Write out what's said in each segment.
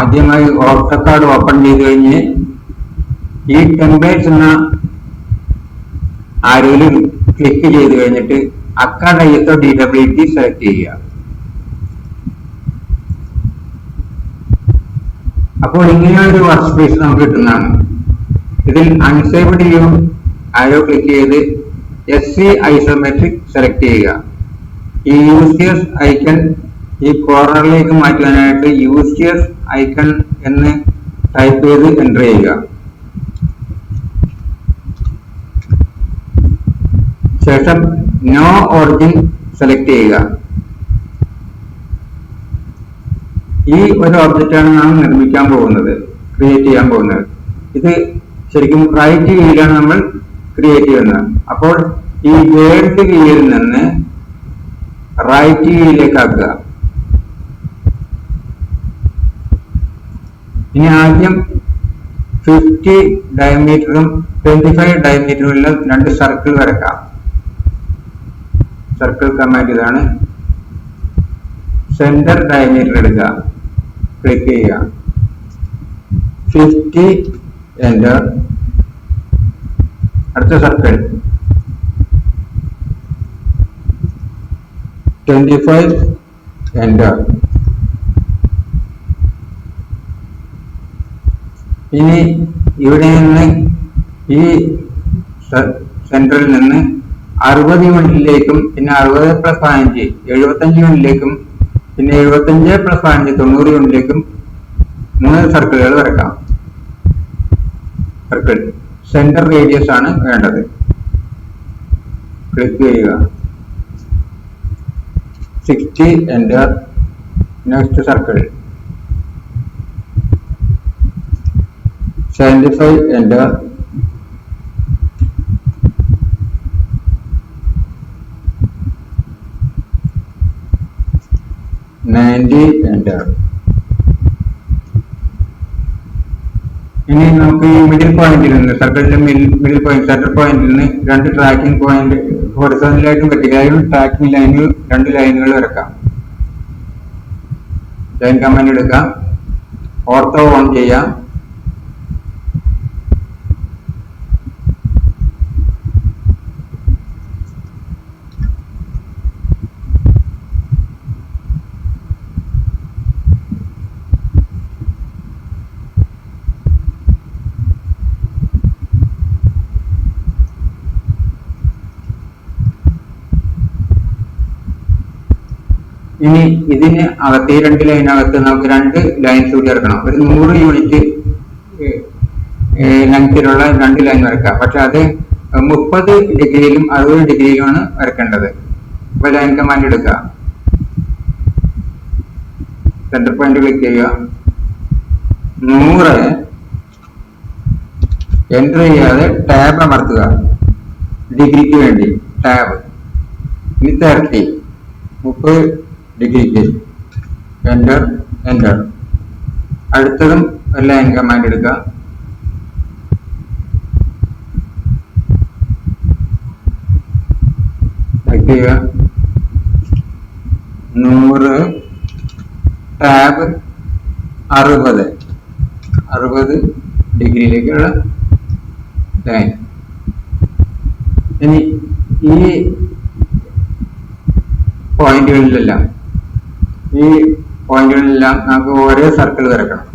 ആദ്യമായി ഓർത്തക്കാട് ഓപ്പൺ ചെയ്ത് കഴിഞ്ഞ് ഈ ടെമ്പേഴ്സ് എന്ന ആരെങ്കിലും ക്ലിക്ക് ചെയ്ത് കഴിഞ്ഞിട്ട് acad I S O D W T select ചെയ്യുക. അപ്പോൾ ഇങ്ങനെ ഒരു വർക്ക് സ്പേസ് നമുക്ക് കിട്ടുന്നതാണ്. ഇതിൽ അൺസേവ്ഡ് യു ആരോ ക്ലിക്ക് ചെയ്ത് എസ് സി ഐസോമെട്രിക് സെലക്ട് ചെയ്യുക. ഈ യൂസിയേഴ്സ് ഐക്കൺ ഈ കോർണറിലേക്ക് മാറ്റുവാനായിട്ട് യൂസിയേഴ്സ് ഐക്കൺ എന്ന് ടൈപ്പ് ചെയ്ത് എന്റർ ചെയ്യുക. ശേഷം നോ ഓറിജിൻ സെലക്ട് ചെയ്യുക. ഈ ഒരു ഒബ്ജക്റ്റാണ് നാം നിർമ്മിക്കാൻ പോകുന്നത് ക്രിയേറ്റ് ചെയ്യാൻ പോകുന്നത്. ഇത് ശരിക്കും റൈറ്റ് വീലാണ് നമ്മൾ ക്രിയേറ്റ് ചെയ്യുന്നത്. അപ്പോൾ ഈ വേൾഡ് വീലിൽ നിന്ന് റൈറ്റ് വ്യൂയിലേക്ക് ആക്കുക. ഇനി ആദ്യം ഫിഫ്റ്റി ഡയമീറ്ററും ട്വന്റി ഫൈവ് ഡയമീറ്ററും ഉള്ള രണ്ട് സർക്കിൾ വരക്കാം. സർക്കിൾ കമാൻഡ് ഇതാണ്. സെന്റർ ഡയമീറ്റർ എടുക്കുക ക്ലിക്ക് ചെയ്യുക. ഫിഫ്റ്റി എന്റർ അടുത്ത സർക്കിൾ ട്വന്റി ഫൈവ് എന്റർ ഇനി ഇവിടെ നിന്ന് ഈ സെന്ററിൽ നിന്ന് അറുപത് യൂണിറ്റിലേക്കും പിന്നെ അറുപത് പ്ലസ് പതിനഞ്ച് എഴുപത്തഞ്ച് യൂണിറ്റിലേക്കും പിന്നെ എഴുപത്തഞ്ച് പ്ലസ് പതിനഞ്ച് തൊണ്ണൂറ് യൂണിറ്റിലേക്കും മൂന്ന് സർക്കിളുകൾ വരക്കാം സർക്കിൾ സെന്റർ റേഡിയസ് ആണ് വേണ്ടത്. ക്ലിക്ക് ചെയ്യുക. Sixty enter next circle five enter ninety enter ഇനി നമുക്ക് ഈ മിഡിൽ പോയിന്റിൽ നിന്ന് സർക്കിളിന്റെ മിഡിൽ പോയിന്റ് സെന്റർ പോയിന്റിൽ നിന്ന് രണ്ട് ട്രാക്കിംഗ് പോയിന്റ് ഹൊറിസോണലായിട്ടും വെർട്ടിക്കലായും ട്രാക്കിംഗ് ലൈനിൽ രണ്ട് ലൈനുകൾ വരക്കാം ലൈൻ കമാൻഡ് എടുക്കാം. ഓർത്തോ ഓൺ ചെയ്യാം ഇനി ഇതിന് അകത്ത് ഈ രണ്ട് ലൈനകത്ത് നമുക്ക് രണ്ട് ലൈൻസ് കൂടി ഇറക്കണം. ഒരു നൂറ് യൂണിറ്റ് ലെങ്തിലുള്ള രണ്ട് ലൈൻ വരക്കാം പക്ഷെ അത് മുപ്പത് ഡിഗ്രിയിലും അറുപത് ഡിഗ്രിയിലുമാണ് വരക്കേണ്ടത് അപ്പൊ ലൈൻ കമാൻഡ് എടുക്കുക സെന്റർ പോയിന്റ് ക്ലിക്ക് ചെയ്യുക. നൂറ് എന്റർ ചെയ്യാതെ ടാബ് അമർത്തുക. ഡിഗ്രിക്ക് വേണ്ടി. ടാബ് ഇനി തേർട്ടി മുപ്പത് ഡിഗ്രിക്ക് എന്റർ എന്റർ അടുത്തതും ഒരു ലൈൻ കമാൻഡ് എടുക്കുക നൂറ്. ടാബ് അറുപത്. അറുപത് ഡിഗ്രിയിലേക്കുള്ള ലൈൻ ഇനി ഈ പോയിന്റുകളിലെല്ലാം ഈ പോയിന്റുകളിലെല്ലാം നമുക്ക് ഓരോ സർക്കിൾ വരക്കണം.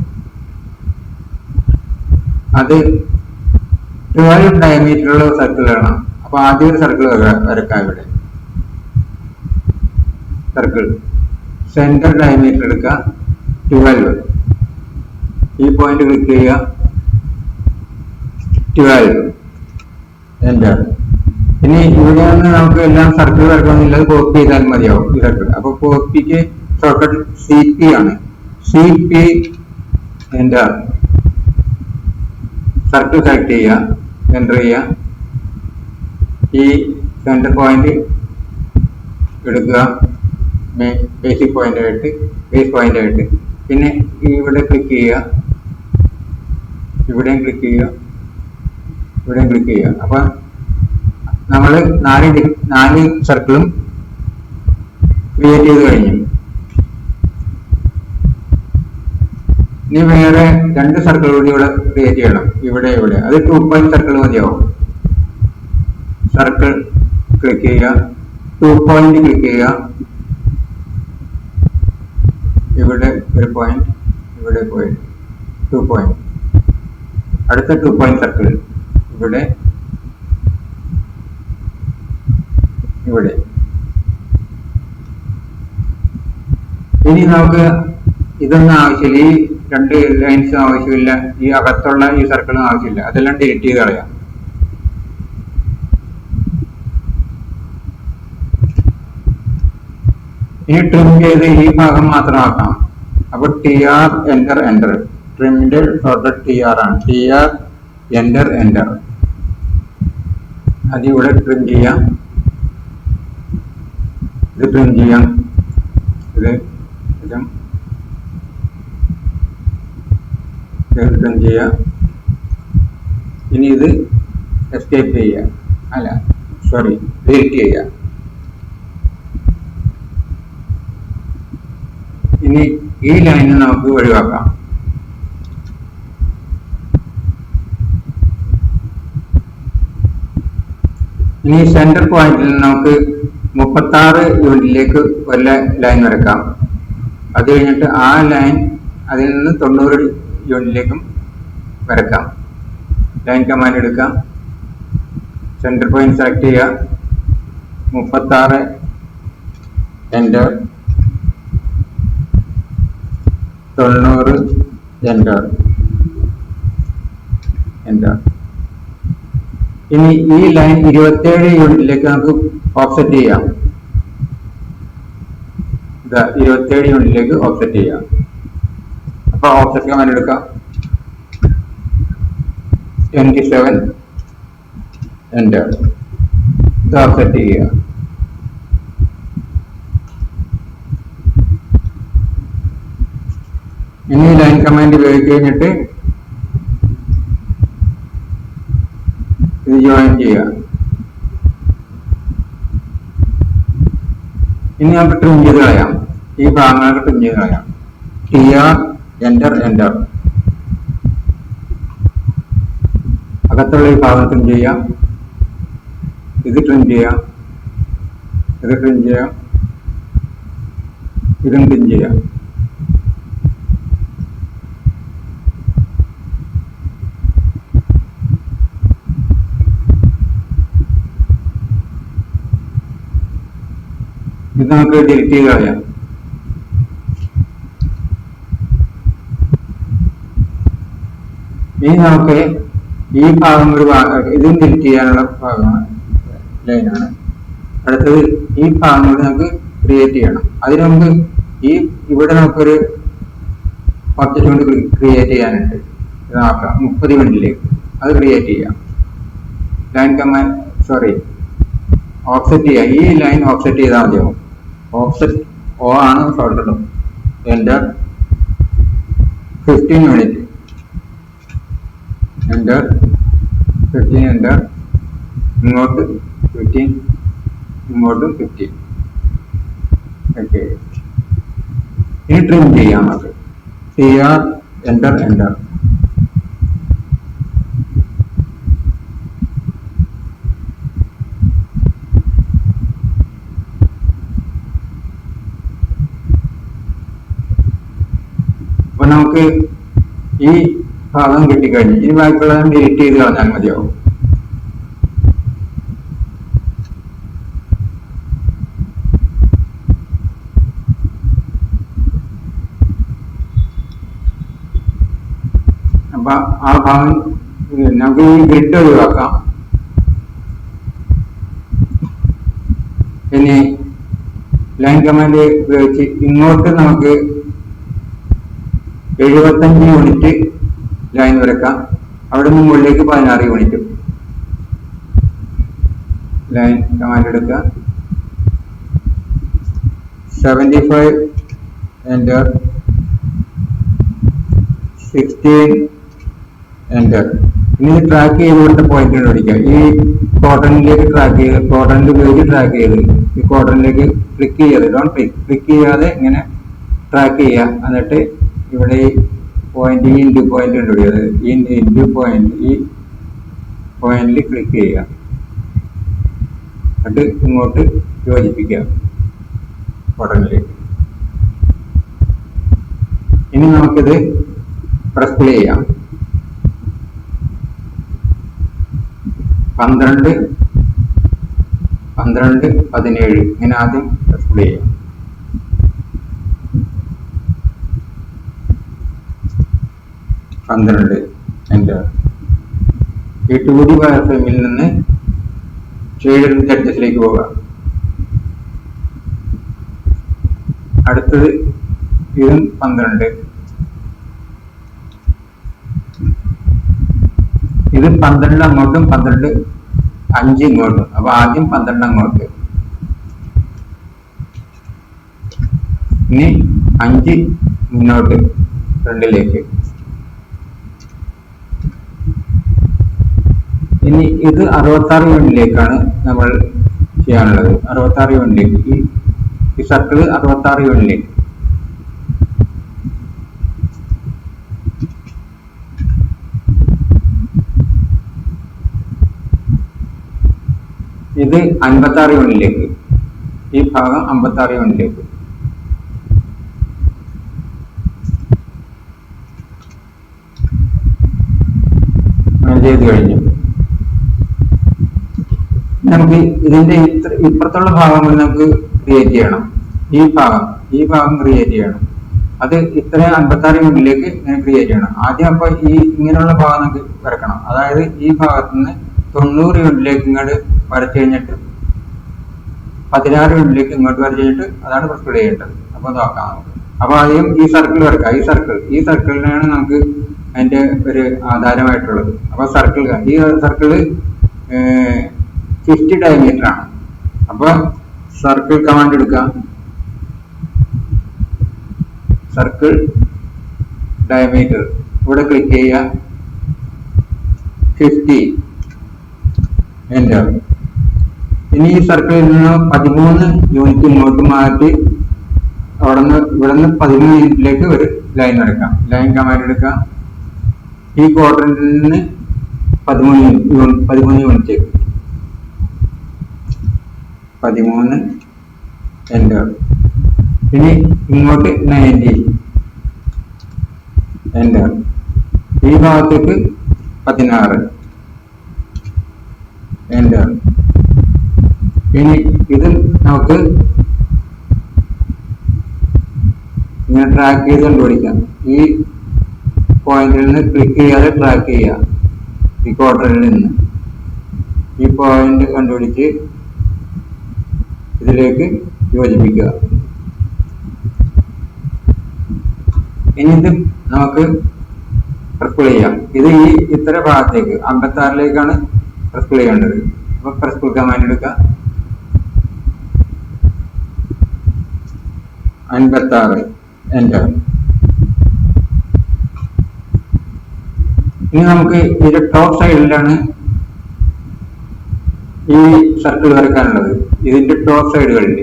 അത് ട്വൽവ് ഡയമീറ്ററുള്ള സർക്കിൾ വേണം അപ്പൊ ആദ്യം ഒരു സർക്കിൾ വരക്കാം ഇവിടെ. സർക്കിൾ സെന്റർ ഡയമീറ്റർ എടുക്കുക. ട്വൽവ് ഈ പോയിന്റ് ക്ലിക്ക് ചെയ്യുക. ട്വൽവ് എന്റർ ഇനി ഇവിടെ നമുക്ക് എല്ലാം സർക്കിൾ വരക്കണമെന്നില്ല. അത് കോപ്പി ചെയ്താൽ മതിയാവും ഈ സർക്കിൾ അപ്പൊ കോപ്പിക്ക് ഷോർട്ട്കട്ട് സി പി ആണ്. C P enter circle select ചെയ്യുക എന്റർ ചെയ്യുക. ഈ സെന്റർ പോയിന്റ് എടുക്കുക. ബേസിക് പോയിന്റ് ആയിട്ട് ബേസ് പോയിന്റ് ആയിട്ട്. പിന്നെ ഇവിടെ ക്ലിക്ക് ചെയ്യുക. ഇവിടെയും ക്ലിക്ക് ചെയ്യുക. ഇവിടെയും ക്ലിക്ക് ചെയ്യുക. അപ്പൊ നമ്മൾ നാല് നാല് സർക്കിളും ക്രിയേറ്റ് ചെയ്ത് കഴിഞ്ഞു. ഇനി വേറെ രണ്ട് സർക്കിൾ കൂടി ഇവിടെ ക്രിയേറ്റ് ചെയ്യണം. ഇവിടെ ഇവിടെ. അത് ടു പോയിന്റ് സർക്കിൾ മതിയാവും. സർക്കിൾ ക്ലിക്ക് ചെയ്യുക. ടു പോയിന്റ് ക്ലിക്ക് ചെയ്യുക. ഇവിടെ ഒരു പോയിന്റ് ഇവിടെ പോയിന്റ് ടു പോയിന്റ് അടുത്ത ടു പോയിന്റ് സർക്കിൾ ഇവിടെ. ഇവിടെ. ഇനി നമുക്ക് ഇതൊന്നും ആവശ്യമില്ല. ഈ രണ്ട് ലൈൻസ് ആവശ്യമില്ല ഈ അകത്തുള്ള ഈ സർക്കിളും ആവശ്യമില്ല. അതെല്ലാം ഡിലീറ്റ് ചെയ്ത് കളയാം. ഇനി ട്രിം ചെയ്ത് ഈ ഭാഗം മാത്രമാക്കാം അപ്പൊ ടി ആർ എന്റർ എന്റർ ട്രിമിന്റെ ഷോർട്ട് ടി ആർ ആണ്. ടി ആർ എന്റർ എന്റർ അതിവിടെ ട്രിം ചെയ്യാം. ഇത് ട്രിം ചെയ്യാം. ഇതും ഇത് ചെയ്യുക ചെയ്യാം. ഇനി ഇത് എസ്കേപ്പ് ചെയ്യുക അല്ല. സോറി ഡിലീറ്റ് ചെയ്യുക ഇനി ഈ ലൈനിൽ നമുക്ക് ഒഴിവാക്കാം. ഇനി സെന്റർ പോയിന്റിൽ നമുക്ക് മുപ്പത്തി ആറ് യൂണിറ്റിലേക്ക് ഒരു ലൈൻ വരക്കാം. അത് കഴിഞ്ഞിട്ട് ആ ലൈൻ അതിൽ നിന്ന് തൊണ്ണൂറ് യൂണിറ്റിലേക്കും വരക്കാം. ലൈൻ കമാൻഡ് എടുക്കാം. സെന്റർ പോയിന്റ് സെലക്ട് ചെയ്യുക. മുപ്പത്താറ്. എന്റർ തൊണ്ണൂറ്. എന്റർ എന്റർ ഇനി ഈ ലൈൻ ഇരുപത്തേഴ് യൂണിറ്റിലേക്ക് നമുക്ക് ഓഫ്സെറ്റ് ചെയ്യാം. ഇരുപത്തേഴ് യൂണിറ്റിലേക്ക് ഓഫ്സെറ്റ് ചെയ്യാം. അപ്പൊ ഓപ്ഷൻ കമാൻഡ് എടുക്കാം. ട്വന്റി സെവൻ എന്റർ ഇത് ഓഫ്സെറ്റ് ചെയ്യുക. ഇനി ലൈൻ കമാൻഡ് ഉപയോഗിച്ച് കഴിഞ്ഞിട്ട് ഇത് ജോയിൻ ചെയ്യുക. ഇനി നമുക്ക് ട്രിം ചെയ്ത് കളയാം. ഈ ഭാഗങ്ങളൊക്കെ ട്രിം ചെയ്ത് കളയാം. ടി ആർ എന്റർ എന്റർ അകത്തുള്ള ഈ ഭാഗം ട്രിം ചെയ്യാം ഇത് ട്രിം ചെയ്യാം ഇത് ട്രിം ചെയ്യാം ഇതും ട്രിം ചെയ്യാം ഇത് നമുക്ക് ഡിലീറ്റ് ചെയ്ത് കളയാം നമുക്ക് ഈ ഭാഗം ഒരു ഇതും തിരിച്ച് ചെയ്യാനുള്ള ഭാഗമാണ്. ലൈനാണ് അടുത്തത് ഈ ഭാഗം കൂടി നമുക്ക് ക്രിയേറ്റ് ചെയ്യണം. അതിന് നമുക്ക് ഈ ഇവിടെ നമുക്കൊരു ഒബ്ജക്റ്റ് കൊണ്ട് ക്രിയേറ്റ് ചെയ്യാനുണ്ട്. നോക്കാം മുപ്പത് മിനിറ്റിലേക്ക് അത് ക്രിയേറ്റ് ചെയ്യാം. ലൈൻ കമാൻഡ് സോറി ഓഫ്സെറ്റ് ചെയ്യുക ഈ ലൈൻ ഓഫ്സെറ്റ് ചെയ്താൽ മതിയാവും. ഓഫ്സെറ്റ് ഓ ആണ് ഷോർട്ട് എന്റെ fifteen unit enter fifteen enter ഇങ്ങോട്ട് ഫിഫ്റ്റീൻ ഇങ്ങോട്ടും ഫിഫ്റ്റീൻ ഓക്കെ ഇനി ട്രിം ചെയ്യാം നമുക്ക് ടി ആർ എന്റർ എന്റർ അപ്പൊ നമുക്ക് ഈ ഭാഗം കിട്ടിക്കഴിഞ്ഞു. ഇനി ബാക്കിയുള്ളത് ഡിലീറ്റ് ചെയ്ത് കളഞ്ഞാൽ മതിയാവും. അപ്പൊ ആ ഭാഗം നമുക്ക് ഈ ഗ്രിഡ് ഒഴിവാക്കാം. പിന്നെ ലൈൻ കമാൻഡ് ഉപയോഗിച്ച് ഇങ്ങോട്ട് നമുക്ക് എഴുപത്തഞ്ച് യൂണിറ്റ് ലൈൻ വരക്കാം. അവിടെ നിന്ന് മുകളിലേക്ക് പതിനാറ് യൂണിറ്റും. ലൈൻ കമാൻഡ് എടുക്കുക. Seventy five enter sixteen enter ഇനി ട്രാക്ക് ചെയ്ത് കൊടുത്ത പോയിന്റ് പിടിക്കുക ഈ കോട്ടണിലേക്ക് ട്രാക്ക് ചെയ്ത് കോട്ടണിൽ ഉപയോഗിച്ച് ട്രാക്ക് ചെയ്ത് ഈ കോട്ടണിലേക്ക് ക്ലിക്ക് ചെയ്യാതെ ഡോൺ ക്ലിക്ക് ക്ലിക്ക് ചെയ്യാതെ ഇങ്ങനെ ട്രാക്ക് ചെയ്യുക. എന്നിട്ട് ഇവിടെ പോയിന്റ് ഈ ഇന്റു പോയിന്റ് കണ്ടുപിടിക്കുക ഈ ഇന്റു പോയിന്റ് ഈ പോയിന്റിൽ ക്ലിക്ക് ചെയ്യുക. എന്നിട്ട് ഇങ്ങോട്ട് യോജിപ്പിക്കുക. ബട്ടണിലേക്ക് ഇനി നമുക്കിത് പ്രസ് ചെയ്യാം. പന്ത്രണ്ട് പന്ത്രണ്ട് പതിനേഴ്. ഇങ്ങനെ ആദ്യം പ്രസ് ചെയ്യാം. പന്ത്രണ്ട് എന്റെ ഈ ടു ഡി വയർ ഫ്രെയിമിൽ നിന്ന് ഷെയ്ഡ് ചട്ടത്തിലേക്ക് പോകാം. അടുത്തത് ഇതും പന്ത്രണ്ട്. ഇത് പന്ത്രണ്ട് അങ്ങോട്ടും പന്ത്രണ്ട് അഞ്ച് ഇങ്ങോട്ടും. അപ്പൊ ആദ്യം പന്ത്രണ്ട് അങ്ങോട്ട്. ഇനി അഞ്ച് മുന്നോട്ട് ഫ്രണ്ടിലേക്ക് ഇനി ഇത് അറുപത്തി ആറ് യൂണിറ്റിലേക്കാണ് നമ്മൾ ചെയ്യാനുള്ളത്. അറുപത്തി ആറ് യൂണിറ്റിലേക്ക്. ഈ ഈ സർക്കിൾ അറുപത്തി ആറ് യൂണിറ്റിലേക്ക്. ഇത് അൻപത്തി ആറ് യൂണിറ്റിലേക്ക്. ഈ ഭാഗം അമ്പത്തി ആറ് യൂണിറ്റിലേക്ക് അങ്ങനെ ചെയ്ത് കഴിഞ്ഞു നമുക്ക് ഇതിന്റെ ഇത്ര ഇപ്പുറത്തുള്ള ഭാഗം നമുക്ക് ക്രിയേറ്റ് ചെയ്യണം. ഈ ഭാഗം ഈ ഭാഗം ക്രിയേറ്റ് ചെയ്യണം. അത് ഇത്ര അൻപത്തി ആറ് യൂണിറ്റിലേക്ക് ഇങ്ങനെ ക്രിയേറ്റ് ചെയ്യണം. ആദ്യം അപ്പൊ ഈ ഇങ്ങനെയുള്ള ഭാഗം നമുക്ക് വരക്കണം. അതായത് ഈ ഭാഗത്ത് നിന്ന് തൊണ്ണൂറ് യൂണിറ്റിലേക്ക് ഇങ്ങോട്ട് വരച്ചു കഴിഞ്ഞിട്ട് പതിനാറ് യൂണിറ്റിലേക്ക് ഇങ്ങോട്ട് വരച്ചു കഴിഞ്ഞിട്ട് അതാണ് പ്രസ്ക്രൈബ് ചെയ്യേണ്ടത്. അപ്പൊ നോക്കാം നമുക്ക്. അപ്പൊ ആദ്യം ഈ സർക്കിൾ വരക്കാം ഈ സർക്കിൾ ഈ സർക്കിളിനാണ് നമുക്ക് അതിന്റെ ഒരു ആധാരമായിട്ടുള്ളത്. അപ്പൊ സർക്കിൾ ഈ സർക്കിൾ ഫിഫ്റ്റി ഡയമീറ്റർ ആണ്. അപ്പൊ സർക്കിൾ കമാൻഡ് എടുക്കാം. സർക്കിൾ ഡയമീറ്റർ ഇവിടെ ക്ലിക്ക് ചെയ്യുക. ഫിഫ്റ്റി എന്റർ ഇനി ഈ സർക്കിളിൽ നിന്ന് പതിമൂന്ന് യൂണിറ്റ് ഇങ്ങോട്ട് മാറ്റി അവിടെ നിന്ന് ഇവിടെ നിന്ന് പതിമൂന്ന് യൂണിറ്റിലേക്ക് ഒരു ലൈൻ എടുക്കാം. ലൈൻ കമാൻഡ് എടുക്കാം. ഈ ക്വാർട്ടറിൽ നിന്ന് പതിമൂന്ന് യൂണിറ്റ് പതിമൂന്ന് യൂണിറ്റ് പതിമൂന്ന് എന്റർ ഇനി ഇങ്ങോട്ട് നയന്റി എന്റർ ഈ ഭാഗത്തേക്ക് പതിനാറ്. എന്റർ ഇനി ഇത് നമുക്ക് ഇങ്ങനെ ട്രാക്ക് ചെയ്ത് കണ്ടുപിടിക്കാം. ഈ പോയിന്റിൽ നിന്ന് ക്ലിക്ക് ചെയ്യാതെ ട്രാക്ക് ചെയ്യാം ഈ ക്വാർട്ടറിൽ നിന്ന്. ഈ പോയിന്റ് കണ്ടുപിടിച്ച് ഇതിലേക്ക് യോജിപ്പിക്കുക ഇനി ഇത് നമുക്ക് പ്രസ്കുൾ ചെയ്യാം. ഇത് ഈ ഇത്ര ഭാഗത്തേക്ക് അമ്പത്തി ആറിലേക്കാണ് പ്രസ്കുൾ ചെയ്യേണ്ടത്. അപ്പൊ പ്രസ്കുൾ കമാൻഡ് എടുക്കുക അൻപത്തി ആറ് എന്റർ ഇനി നമുക്ക് ഇതിന്റെ ടോപ്പ് സൈഡിലാണ് ഈ സർക്കിൾ വരയ്ക്കാനുള്ളത്. ഇതിന്റെ ടോപ്പ് സൈഡുകളിൽ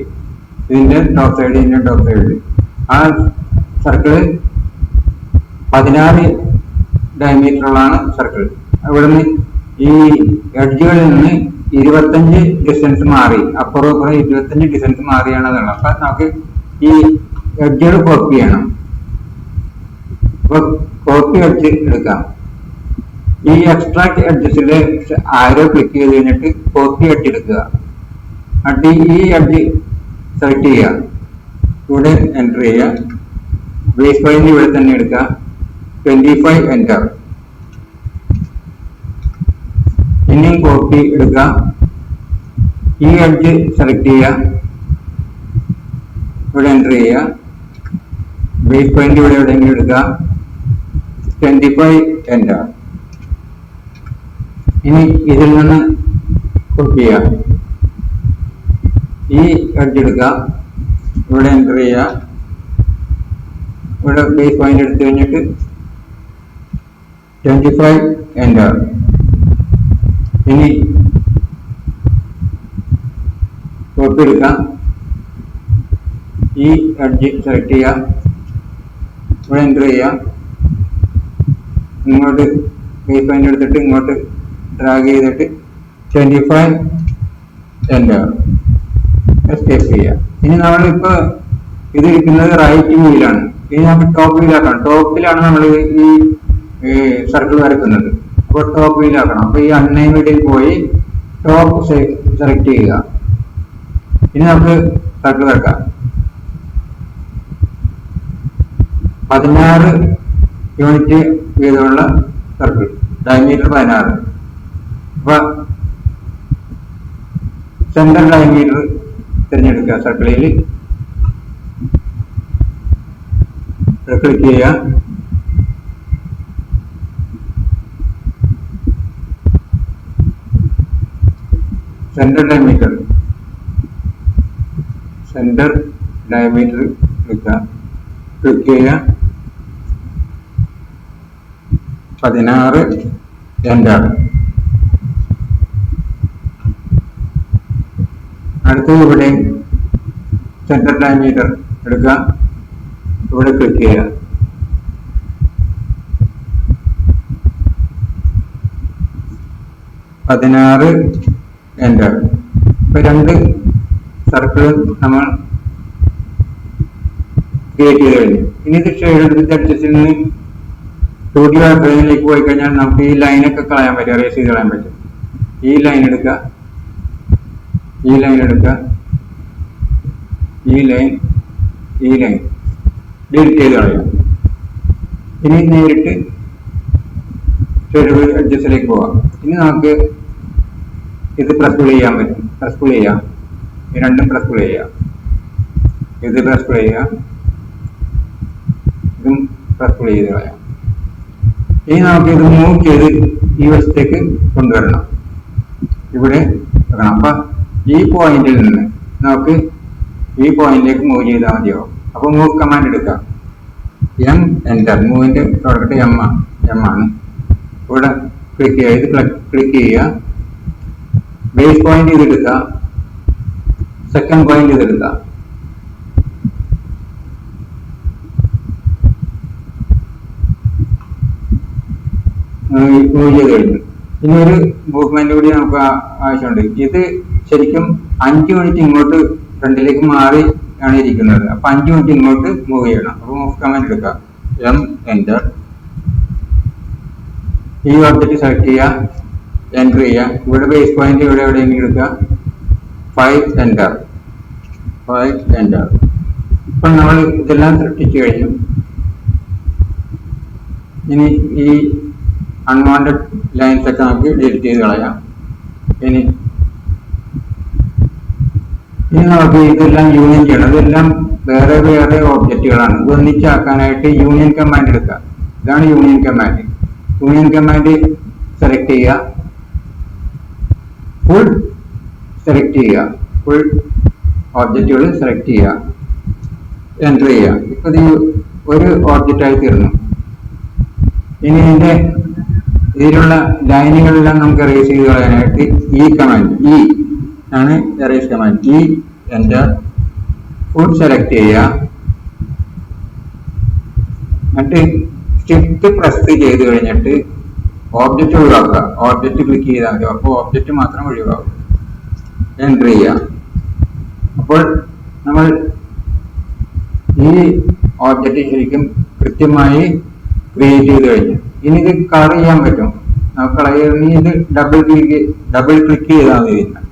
ഇതിന്റെ ടോപ്പ് സൈഡ് ഇതിന്റെ ടോപ്പ് സൈഡിൽ ആ സർക്കിൾ പതിനാറ് ഡയമീറ്ററുള്ളതാണ് സർക്കിൾ അവിടുന്ന് ഈ എഡ്ജുകളിൽ നിന്ന് ഇരുപത്തഞ്ച് ഡിസ്റ്റൻസ് മാറി. അപ്പുറം ഇപ്പുറം ഇരുപത്തഞ്ച് ഡിസ്റ്റൻസ് മാറിയാണ് അതുള്ളത് അപ്പൊ നമുക്ക് ഈ എഡ്ജുകൾ കോപ്പി ചെയ്യണം. കോപ്പി എഡ്ജ് എടുക്കാം. ഈ എക്സ്ട്രാക്ട് എഡ്ജസിലെ ആരോ ക്ലിക്ക് ചെയ്ത് കഴിഞ്ഞിട്ട് കോപ്പി അടിച്ചെടുക്കുക എന്നിട്ട് ഈ എഡ്ജ് സെലക്ട് ചെയ്യുക. ഇവിടെ എന്റർ ചെയ്യുക. ബേസ് പോയിന്റ് ഇവിടെ തന്നെ എടുക്കുക. ട്വന്റി ഫൈവ് എന്റർ പിന്നെയും കോപ്പി എടുക്കുക. ഈ അഡ്ജ് സെലക്ട് ചെയ്യുക. ഇവിടെ എന്റർ ചെയ്യുക. ബേസ് പോയിന്റ് ഇവിടെ എവിടെയെങ്കിലും എടുക്കുക. ട്വന്റി ഫൈവ് എന്റർ ഇനി ഇതിൽ നിന്ന് കോപ്പി ചെയ്യാം ഈ എഡ്ജ് എടുക്കുക. ഇവിടെ എന്റർ ചെയ്യുക. ഇവിടെ ബേസ് പോയിന്റ് എടുത്തു കഴിഞ്ഞിട്ട് ട്വന്റി ഫൈവ് എന്റർ ഇനി കോപ്പി എടുക്കാം ഈ എഡ്ജ് സെലക്ട് ചെയ്യുക. ഇവിടെ എന്റർ ചെയ്യുക. ഇങ്ങോട്ട് ബേസ് പോയിന്റ് എടുത്തിട്ട് ഇങ്ങോട്ട് ഡ്രാഗ് ചെയ്തിട്ട് ട്വന്റി ഫൈവ് എന്റെ എസ്കേപ്പ് ചെയ്യുക ഇനി നമ്മളിപ്പോ ഇത് ഇരിക്കുന്നത് റൈറ്റ് വീലാണ് ഇനി നമുക്ക് ടോപ്പ് വീലാക്കണം ടോപ്പിലാണ് നമ്മൾ ഈ സർക്കിൾ വരക്കുന്നത്. അപ്പോൾ ടോപ്പ് വീലാക്കണം അപ്പൊ ഈ അൺനൈമിഡിൽ പോയി ടോപ്പ് സെലക്ട് ചെയ്യുക. ഇനി നമുക്ക് സർക്കിൾ വരക്കാം പതിനാറ് യൂണിറ്റ് വീതമുള്ള സർക്കിൾ ഡയമീറ്റർ പതിനാറ്. അപ്പൊ സെൻട്രൽ ഡയമീറ്റർ തിരഞ്ഞെടുക്കുക. സർക്കിളിൽ ക്ലിക്ക് ചെയ്യുക. സെന്റർ ഡയമീറ്റർ സെന്റർ ഡയമീറ്റർ എടുക്കുക ക്ലിക്ക് ചെയ്യുക. പതിനാറ്. എന്റർ അടുത്തത് ഇവിടെ സെന്റർ ഡയമീറ്റർ എടുക്കുക. ഇവിടെ ക്ലിക്ക് ചെയ്യുക. പതിനാറ് എന്റർ ഇപ്പൊ രണ്ട് സർക്കിളും നമ്മൾ ക്രിയേറ്റ് ചെയ്ത് കഴിഞ്ഞു. ഇനി ഇത് ഷെയ്ഡ് അഡ്ജസ്റ്റിൽ നിന്ന് സ്റ്റുഡിയോ ട്രെയിനിലേക്ക് പോയി കഴിഞ്ഞാൽ നമുക്ക് ഈ ലൈനൊക്കെ കളയാൻ പറ്റും റേസ് ചെയ്ത് കളയാൻ പറ്റും. ഈ ലൈൻ എടുക്കുക. ഈ ലൈൻ എടുക്കുക. ഈ ലൈൻ ഈ ലൈൻ ഡിലീറ്റ് ചെയ്ത് കളയുക ഇനി നേരിട്ട് ഷെഡ്യൂൾ അഡ്ജസ്റ്റിലേക്ക് പോവാം ഇനി നമുക്ക് ഇത് പ്രസ് പുൾ ചെയ്യാൻ പറ്റും. പ്രസ് പുൾ ചെയ്യാം. ഈ രണ്ടും പ്രസ് പുൾ ചെയ്യാം. ഇത് പ്രസ് പുൾ ചെയ്യാം. ഇതും പ്രസ് പുൾ ചെയ്ത് കളയാം. ഇനി നമുക്ക് ഇത് മൂവ് ചെയ്ത് ഈ വശത്തേക്ക് കൊണ്ടുവരണം. ഇവിടെ വെക്കണം അപ്പൊ ഈ പോയിന്റിൽ നിന്ന് നമുക്ക് ഈ പോയിന്റിലേക്ക് മൂവ് ചെയ്താൽ മതിയാവും. അപ്പൊ മൂവ് കമാൻഡ് എടുക്കാം. എം എന്റർ മൂവിന്റെ പ്രോഡക്റ്റ് എം എം ആണ്. ഇവിടെ ക്ലിക്ക് ചെയ്യുക. ഇത് ക്ലിക്ക് ചെയ്യുക. ബേസ് പോയിന്റ് ഇതെടുക്കുക സെക്കൻഡ് പോയിന്റ് ഇതെടുക്കുക മൂവ് ചെയ്ത് കഴിഞ്ഞു. ഇനി ഒരു മൂവ്മെന്റ് കൂടി നമുക്ക് ആവശ്യമുണ്ട്. ഇത് ശരിക്കും അഞ്ച് മിനിറ്റ് ഇങ്ങോട്ട് ഫ്രണ്ടിലേക്ക് മാറി ആണ് ഇരിക്കുന്നത്. അപ്പൊ അഞ്ച് മിനിറ്റ് ഇങ്ങോട്ട് മൂവ് ചെയ്യണം. അപ്പൊ മൂവ് കമാൻഡ് എടുക്കുക. എം എന്റർ ഈ ഒബ്ജക്റ്റ് സെലക്ട് ചെയ്യുക. എന്റർ ചെയ്യുക. ഇവിടെ ബേസ് പോയിന്റ് ഇവിടെ എവിടെയെങ്കിലും എടുക്കുക. ഫൈവ് എന്റർ ഫൈവ് എന്റർ ഇപ്പം നമ്മൾ ഇതെല്ലാം സൃഷ്ടിച്ചു കഴിഞ്ഞു. ഇനി ഈ അൺവാണ്ടഡ് ലൈൻസ് ഒക്കെ നമുക്ക് ഡിലീറ്റ് ചെയ്ത് കളയാം. ഇനി ഇനി നമുക്ക് ഇതെല്ലാം യൂണിയൻ ചെയ്യണം? ഇതെല്ലാം വേറെ വേറെ ഓബ്ജക്റ്റുകളാണ് ഒന്നിച്ചാക്കാനായിട്ട് യൂണിയൻ കമാൻഡ് എടുക്കുക. ഇതാണ് union command union command select ചെയ്യുക. ഫുൾ സെലക്ട് ചെയ്യുക. ഫുൾ ഓബ്ജക്റ്റുകൾ സെലക്ട് ചെയ്യുക. എന്റർ ചെയ്യുക. ഇപ്പൊ ഇത് ഒരു ഓബ്ജക്റ്റായി തീർന്നു. ഇനി ഇതിന്റെ ഇതിലുള്ള ലൈനുകളെല്ലാം നമുക്ക് റേസ് ചെയ്ത് കളയാനായിട്ട് ഈ കമാൻഡ് ഈ ആണ് എറേസ് കമാൻഡ് ഈ എന്റർ ഫുൾ സെലക്ട് ചെയ്യുക എന്നിട്ട് ഷിഫ്റ്റ് പ്രസ് ചെയ്ത് കഴിഞ്ഞിട്ട് ഓബ്ജക്റ്റ് ഒഴിവാക്കുക. ഓബ്ജക്റ്റ് ക്ലിക്ക് ചെയ്താൽ മതി. അപ്പോൾ ഓബ്ജക്റ്റ് മാത്രം ഒഴിവാകും. എൻട്രി ചെയ്യുക. അപ്പോൾ നമ്മൾ ഈ ഓബ്ജക്റ്റ് ശരിക്കും കൃത്യമായി ക്രിയേറ്റ് ചെയ്ത് കഴിഞ്ഞു. ഇനി ഇത് കളർ ചെയ്യാൻ പറ്റും. കളർ ഇത് ഡബിൾ ക്ലിക്ക് ഡബിൾ ക്ലിക്ക് ചെയ്താൽ മതി.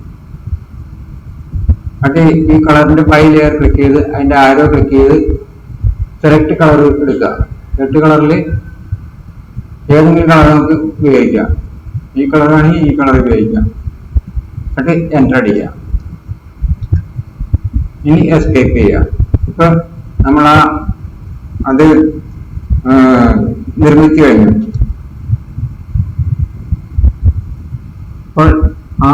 എന്നിട്ട് ഈ കളറിന്റെ ഫൈവ് ലെയർ ക്ലിക്ക് ചെയ്ത് അതിന്റെ ആരോ ക്ലിക്ക് ചെയ്ത് സെലക്ട് കളർ എടുക്കുക. സെലക്ട് കളറിൽ ഏതെങ്കിലും കളർ നമുക്ക് ഉപയോഗിക്കാം. ഈ കളറാണെങ്കിൽ ഈ കളർ ഉപയോഗിക്കാം. എന്നിട്ട് എന്റർ അടിക്കുക. ഇനി എസ്കേപ്പ് ചെയ്യുക. ഇപ്പൊ നമ്മൾ ആ അത് നിർമ്മിച്ചു കഴിഞ്ഞു അപ്പോൾ ആ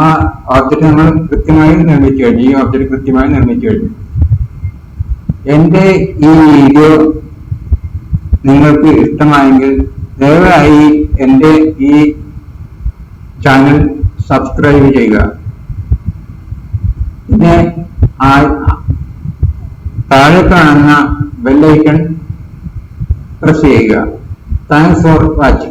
ഓബ്ജക്റ്റ് നമ്മൾ കൃത്യമായി നിർമ്മിച്ചു കഴിഞ്ഞു ഈ ഓബ്ജക്റ്റ് കൃത്യമായി നിർമ്മിച്ചു കഴിഞ്ഞു എന്റെ ഈ വീഡിയോ നിങ്ങൾക്ക് ഇഷ്ടമായെങ്കിൽ ദയവായി എന്റെ ഈ ചാനൽ സബ്സ്ക്രൈബ് ചെയ്യുക. പിന്നെ താഴെ കാണുന്ന ബെല്ലൈക്കൺ പ്രസ് ചെയ്യുക. Thanks for watching